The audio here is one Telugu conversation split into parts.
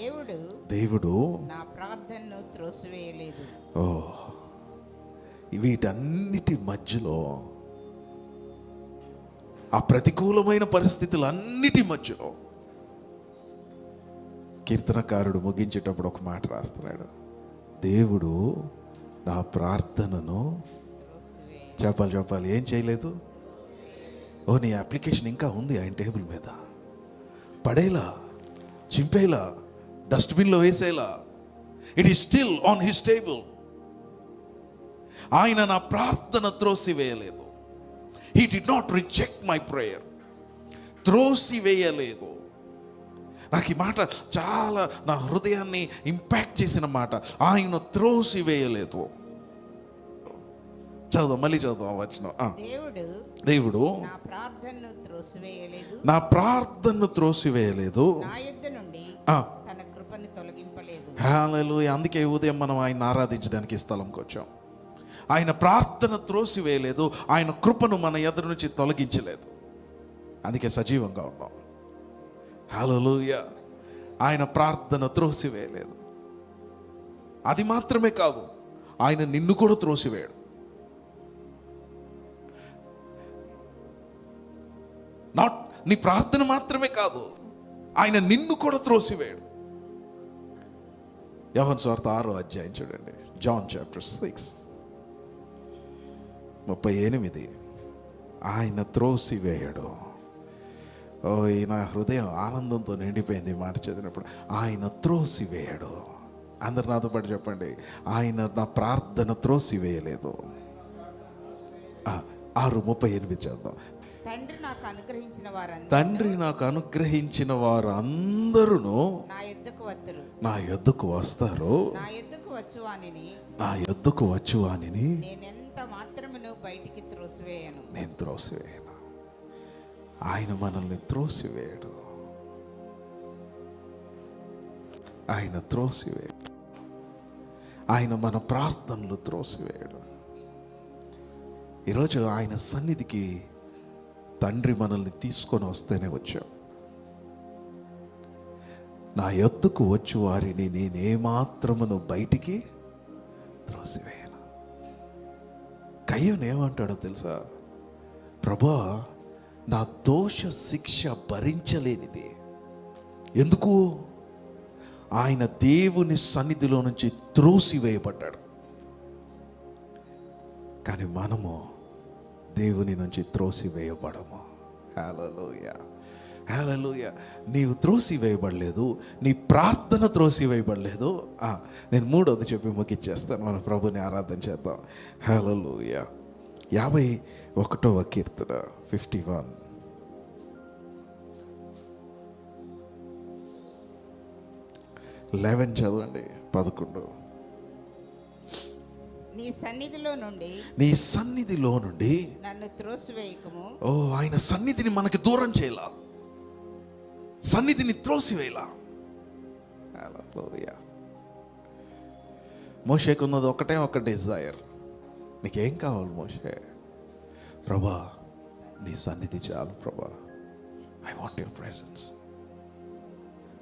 దేవుడు దేవుడు నా ప్రార్థనను త్రోసివేయలేదు. ఓ వీటన్నిటి మధ్యలో ఆ ప్రతికూలమైన పరిస్థితులన్నిటి మధ్యలో కీర్తనకారుడు ముగించేటప్పుడు ఒక మాట రాస్తున్నాడు. దేవుడు నా ప్రార్థనను చెప్పాలి చెప్పాలి. ఏం చేయలేదు? ఓ నీ అప్లికేషన్ ఇంకా ఉంది ఆయన టేబుల్ మీద. పడేలా చింపేలా. డస్ట్బిన్లో వేసేలా. It is still on his table ఆయన నా ప్రార్థన త్రోసివేయలేదు. He did not reject my prayer త్రోసివేయలేదు. నాకు ఈ మాట చాలా నా హృదయాన్ని ఇంపాక్ట్ చేసిన మాట. ఆయన త్రోసివేయలేదు. చదువు మళ్ళీ చదువు వచ్చిన దేవుడు దేవుడు నా ప్రార్థనను త్రోసివేయలేదు. నా ప్రార్థనను త్రోసివేయలేదు. నా యుద్ధ నుండి తొలగింపలేదు అందుకే ఉదయం మనం ఆయన ఆరాధించడానికి ఈ స్థలంకి వచ్చాం. ఆయన ప్రార్థన త్రోసివేయలేదు. ఆయన కృపను మన ఎదురు నుంచి తొలగించలేదు. అందుకే సజీవంగా ఉన్నాం. హలోయ ఆయన ప్రార్థన త్రోసివేయలేదు. అది మాత్రమే కాదు ఆయన నిన్ను కూడా త్రోసివేయడు. నాట్ నీ ప్రార్థన మాత్రమే కాదు ఆయన నిన్ను కూడా త్రోసివేయడు. యోహన్ స్వార్థ ఆరో అధ్యాయం చూడండి. జాన్ చాప్టర్ సిక్స్ ముప్పై ఎనిమిది. ఆయన త్రోసివేయడు ఓ ఈ నా హృదయం ఆనందంతో నిండిపోయింది మాట చదివినప్పుడు. ఆయన త్రోసివేయడు అందరు నాతో పాటు చెప్పండి. ఆయన నా ప్రార్థన త్రోసివేయలేదు వేయలేదు. ఆరు ముప్పై ఎనిమిది చేద్దాం తండ్రి నాకు అనుగ్రహించిన వారందరూ తండ్రి నాకు అనుగ్రహించిన వారు అందరూ నా యుద్ధకు వత్తురు నా యొద్దకు వస్తారు. నా యుద్ధకు వచ్చు వానిని నా యొద్దకు వచ్చు వానిని నేనెంత మాత్రమును బయటికి త్రోసివేయను. నేను త్రోసివేయను. ఆయన మనల్ని త్రోసివేయడు ఆయన త్రోసివేయడు ఆయన మన ప్రార్థనలు త్రోసివేయడు ఈరోజు ఆయన సన్నిధికి తండ్రి మనల్ని తీసుకొని వస్తేనే వచ్చాం. నా ఎత్తుకు వచ్చి వారిని నేనేమాత్రమును బయటికి త్రోసివేయను. కయ్యను ఏమంటాడో తెలుసా? ప్రభా నా దోష శిక్ష భరించలేనిది. ఎందుకు? ఆయన దేవుని సన్నిధిలో నుంచి త్రోసివేయబడ్డాడు. కానీ మనము దేవుని నుంచి త్రోసివేయబడము. హలోయ హలోయ నీవు త్రోసివేయబడలేదు నీ ప్రార్థన త్రోసివేయబడలేదు. వేయబడలేదు నేను మూడవది చెప్పి ముగిచ్చేస్తాను. మన ప్రభుని ఆరాధన చేద్దాం. హలోయ యాభై ఒకటవ కీర్తన ఫిఫ్టీ వన్ లెవెన్ చదవండి పదకొండు. నీ సన్నిధిలో నుండి నీ సన్నిధిలో నుండి నన్ను త్రోసివేయకము. ఓ ఆయన సన్నిధిని మనకి దూరం చేయాల? సన్నిధిని త్రోసివేయాల? హల్లెలూయా. మోషేకున్నది ఒకటే ఒక డిజైర్ నీకేం కావాలి మోషే? ప్రభా నీ సన్నిధి చాలు ప్రభా. ఐ వాంట్ యువర్ ప్రెసెన్స్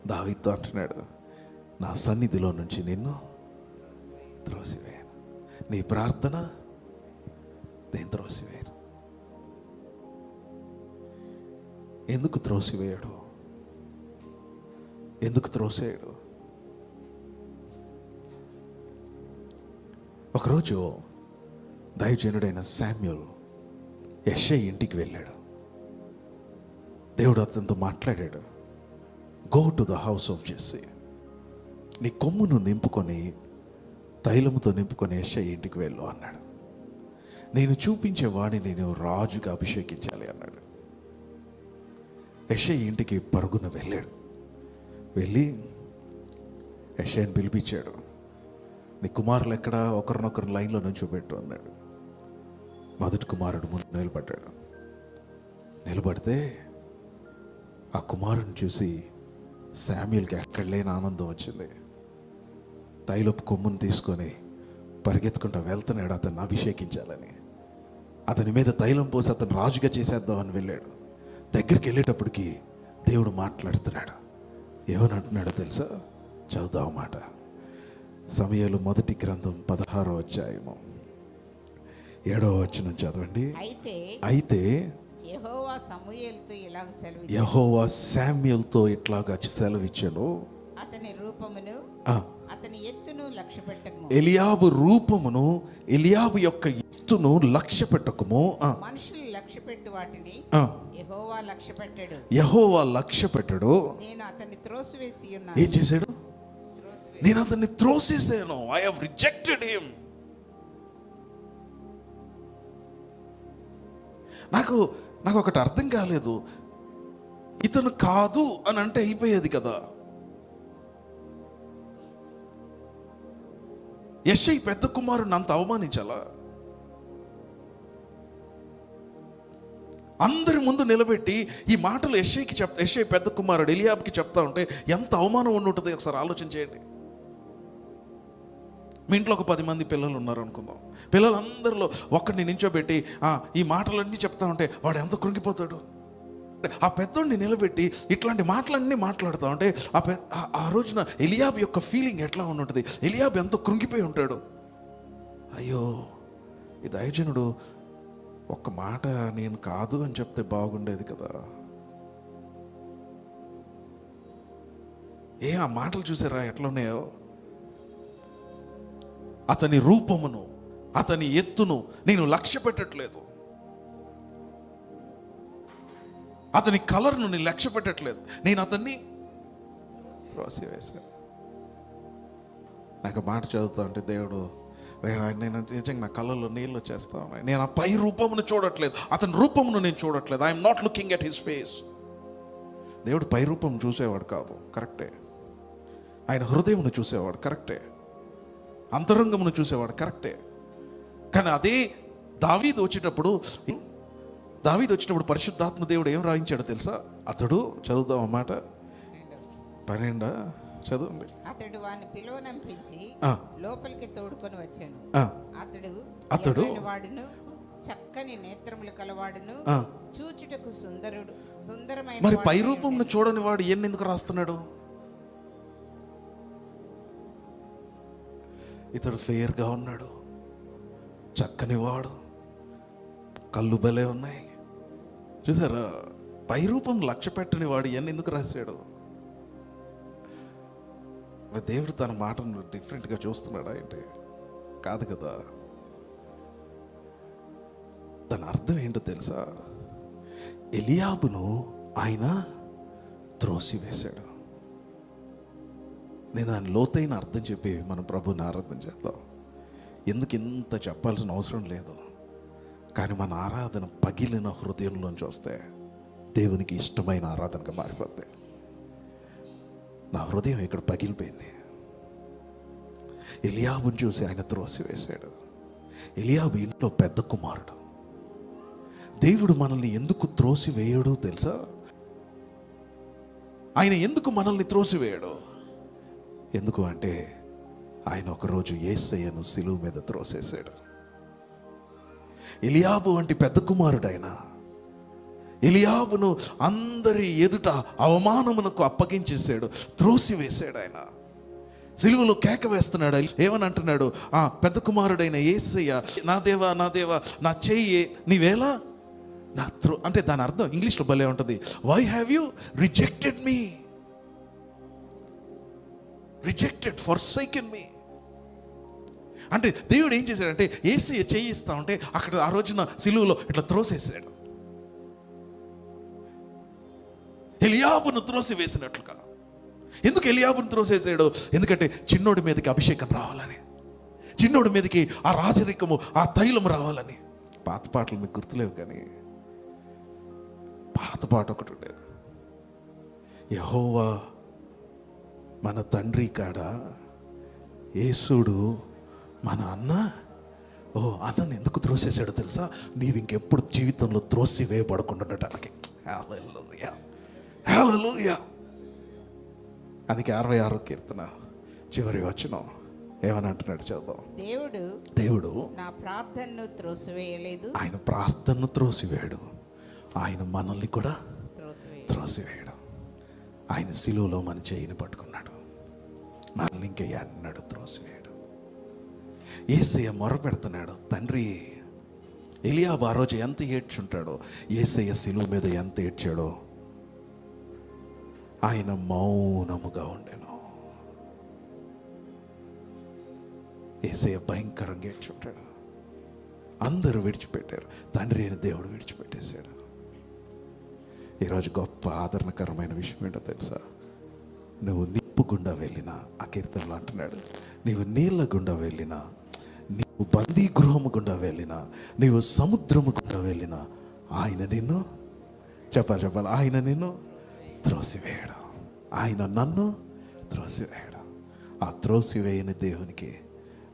దావితో అంటున్నాడు నా సన్నిధిలో నుంచి నిన్ను త్రోసివేయను నీ ప్రార్థన నేను త్రోసివేయను ఎందుకు త్రోసివేయడు? ఎందుకు త్రోసేయడు? ఒకరోజు దైవజనుడైన శామ్యుల్ యశ్య ఇంటికి వెళ్ళాడు. దేవుడు అతనితో మాట్లాడాడు. Go to the house of Jesse. నీ కొమ్మును నింపుకొని తైలముతో నింపుకొని యశ్ఐ ఇంటికి వెళ్ళు అన్నాడు. నేను చూపించే వాడిని నేను రాజుగా అభిషేకించాలి అన్నాడు. యషయ్ ఇంటికి పరుగున వెళ్ళాడు. వెళ్ళి యషయ్ని పిలిపించాడు. నీ కుమారులు ఎక్కడ? ఒకరినొకరు లైన్లో నుంచోబెట్టు అన్నాడు. మొదటి కుమారుడు ముందు నిలబడ్డాడు. నిలబడితే ఆ కుమారుని చూసి శామ్యుల్కి ఎక్కడ లేని ఆనందం వచ్చింది. తైలపు కొమ్మును తీసుకొని పరిగెత్తుకుంటూ వెళ్తున్నాడు అతన్ని అభిషేకించాలని. అతని మీద తైలం పోసి అతను రాజుగా చేసేద్దామని వెళ్ళాడు. దగ్గరికి వెళ్ళేటప్పటికి దేవుడు మాట్లాడుతున్నాడు. ఏమని అంటున్నాడో తెలుసా? చదువుదాం మాట. సమయాలు మొదటి గ్రంథం పదహారో అధ్యాయము. ఏడవ వచనం చదవండి. అయితే అయితే యెహోవా ఇలాగ సెలవు యహోవా శామ్యుల్తో ఇట్లాగా సెలవిచ్చాను అతని రూపమును అతని ఎత్తును లక్ష్య పెట్టకము. ఎలియాబు రూపమును ఎలియాబు యొక్క ఎత్తును లక్ష్య పెట్టకము మనుషులు లక్ష్య పెట్టి వాటిని యెహోవా లక్ష్య పెట్టాడు. యెహోవా లక్ష్య పెట్టడు. నేను అతన్ని త్రోసివేసి ఏం ఉన్నాను చేశాడు? త్రోసివేసి. నేను అతన్ని త్రోసేసాను ఐ హావ్ రిజెక్టెడ్ హిమ్ నాకు నాకు ఒకటి అర్థం కాలేదు. ఇతను కాదు అని అంటే అయిపోయేది కదా. యశై పెద్ద కుమారుని అంత అవమానించాలా? అందరి ముందు నిలబెట్టి ఈ మాటలు యశైకి చెప్ యశై పెద్ద కుమారుడు ఎలియాబ్కి చెప్తా ఉంటే ఎంత అవమానం ఉండి ఉంటుంది ఒకసారి ఆలోచన చేయండి. మీ ఇంట్లో ఒక పది మంది పిల్లలు ఉన్నారు అనుకుందాం. పిల్లలందరిలో ఒక్కడిని నించోబెట్టి ఈ మాటలన్నీ చెప్తా ఉంటే వాడు ఎంత కృంగిపోతాడు? ఆ పెద్దోడిని నిలబెట్టి ఇట్లాంటి మాటలన్నీ మాట్లాడుతూ ఉంటే ఆ పె ఆ- రోజున ఎలియాబ్ యొక్క ఫీలింగ్ ఎట్లా ఉంటుంది ఎలియాబ్ ఎంత కృంగిపోయి ఉంటాడు. అయ్యో ఈ దయజనుడు ఒక్క మాట నేను కాదు అని చెప్తే బాగుండేది కదా. ఏ ఆ మాటలు చూసారా ఎట్లున్నాయో? అతని రూపమును అతని ఎత్తును నేను లక్ష్య పెట్టట్లేదు అతని కలర్ను నేను లక్ష్య పెట్టట్లేదు. నేను అతన్ని త్రోసివేశాను నాకు మాట చదువుతా అంటే దేవుడు నేను నిజంగా నా కళ్ళల్లో నీళ్ళు వచ్చేస్తా ఉన్నాయి. నేను ఆ పై రూపమును చూడట్లేదు. అతని రూపమును నేను చూడట్లేదు. I'm not looking at his face దేవుడు పై రూపం చూసేవాడు కాదు. కరెక్టే ఆయన హృదయమును చూసేవాడు. కరెక్టే అంతరంగమును చూసేవాడు. కరెక్టే కానీ అదే దావీది వచ్చేటప్పుడు దావీదు వచ్చినప్పుడు పరిశుద్ధాత్మ దేవుడు ఏం రాయించాడో తెలుసా అతడు చదువుదాం అన్నమాట పన్నెండా చదవండి అతడు వాని పిలువనంపించి. లోపలికి తోడుకొని వచ్చాను అతడు అతడు? వాడును చక్కని నేత్రములు కలవాడును. చూచుటకు సుందరుడు సుందరమైన మరి పై రూపంను. చూడని వాడు ఎన్ని ఎందుకు రాస్తున్నాడు ఇతడు ఫెయిర్గా ఉన్నాడు చక్కని వాడు కళ్ళు భలే ఉన్నాయి చూసారా? పైరూపం లక్ష్య పెట్టని వాడు ఇవన్నీ ఎందుకు రాశాడు? దేవుడు తన మాటను డిఫరెంట్గా చూస్తున్నాడా ఏంటి? కాదు కదా. దాని అర్థం ఏంటో తెలుసా? ఎలియాబును ఆయన త్రోసివేశాడు. నేను దాని లోతైన అర్థం చెప్పి మనం ప్రభుని ఆరాధన చేద్దాం. ఎందుకు ఇంత చెప్పాల్సిన అవసరం లేదు? కానీ మన ఆరాధన పగిలిన హృదయంలోంచి వస్తే దేవునికి ఇష్టమైన ఆరాధనగా మారిపోద్ది. నా హృదయం ఇక్కడ పగిలిపోయింది. ఎలియాబుని చూసి ఆయన త్రోసివేశాడు. ఎలియాబు ఇంట్లో పెద్ద కుమారుడు. దేవుడు మనల్ని ఎందుకు త్రోసివేయడు తెలుసా? ఆయన ఎందుకు మనల్ని త్రోసివేయడు? ఎందుకు అంటే ఆయన ఒకరోజు ఏసయ్యను సిలువు మీద త్రోసేశాడు. ఎలియాబు వంటి పెద్ద కుమారుడైన. ఎలియాబును అందరి ఎదుట అవమానమునకు అప్పగించేశాడు త్రోసివేశాడు ఆయన సిలువలో కేక వేస్తున్నాడు ఏమని అంటున్నాడు? ఆ పెద్ద కుమారుడైన ఏసయ్య నా దేవా నా దేవా నా చెయ్యి నీవేలా నా త్రో అంటే దాని అర్థం ఇంగ్లీష్లో భలే ఉంటుంది. Why have you rejected me rejected forsaken me అంటే దేవుడు ఏం చేశాడంటే ఏసీ చేయిస్తా ఉంటే అక్కడ ఆ రోజున సిలువలో ఇట్లా త్రోసేసాడు ఎలియాబును త్రోసి వేసినట్లుగా ఎందుకు ఎలియాబును త్రోసేసాడు ఎందుకంటే చిన్నోడి మీదకి అభిషేకం రావాలని చిన్నోడి మీదకి ఆ రాజరికము ఆ తైలం రావాలని. పాత పాటలు మీకు గుర్తులేవు కానీ పాత పాట ఒకటి ఉండేది. యహోవా మన తండ్రి కాడ? యేసుడు మన అన్న ఓ అన్నని ఎందుకు త్రోసేసాడో తెలుసా? నీవు ఇంకెప్పుడు జీవితంలో త్రోసి వేయబడకుండా ఉండటానికి. హల్లెలూయా. హల్లెలూయా. అందుకే అరవై ఆరో కీర్తన చివరి వచ్చిన ఏమని అంటున్నాడు చదువుదాం. దేవుడు దేవుడు నా ప్రార్థనను త్రోసివేయలేదు. ఆయన ప్రార్థనను త్రోసివేయడు. ఆయన మనల్ని కూడా త్రోసివేయడు. ఆయన సిలువలో మన చేయిని పట్టుకున్నాడు. మనల్ని ఇంకా ఎన్నడు త్రోసివేయడు. ఏసయ్య మొర పెడుతున్నాడు తండ్రి ఎలియాబు ఆ రోజు ఎంత ఏడ్చుంటాడో ఏసయ్య శిలువ మీద ఎంత ఏడ్చాడో ఆయన మౌనముగా ఉండెను. ఏసయ్య భయంకరంగా ఏడ్చుంటాడు. అందరూ విడిచిపెట్టారు. తండ్రి అయిన దేవుడు విడిచిపెట్టేశాడు. ఈరోజు గొప్ప ఆదరణకరమైన విషయం ఏంటో తెలుసా? నువ్వు నిప్పు గుండా వెళ్ళినా ఆ కీర్తనలు అంటున్నాడు. నీవు నీళ్ళ గుండా వెళ్ళినా బందీ గృహము గుండా వెళ్ళినా నీవు సముద్రము గుండా వెళ్ళినా ఆయన నిన్ను చెప్పాలి చెప్పాలి ఆయన నిన్ను త్రోసివేయడం. ఆయన నన్ను త్రోసివేయడం. ఆ త్రోసివేయని దేవునికి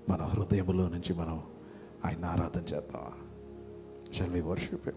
మన హృదయంలో నుంచి మనం ఆయన ఆరాధన చేద్దాం షల్ వి వర్షిప్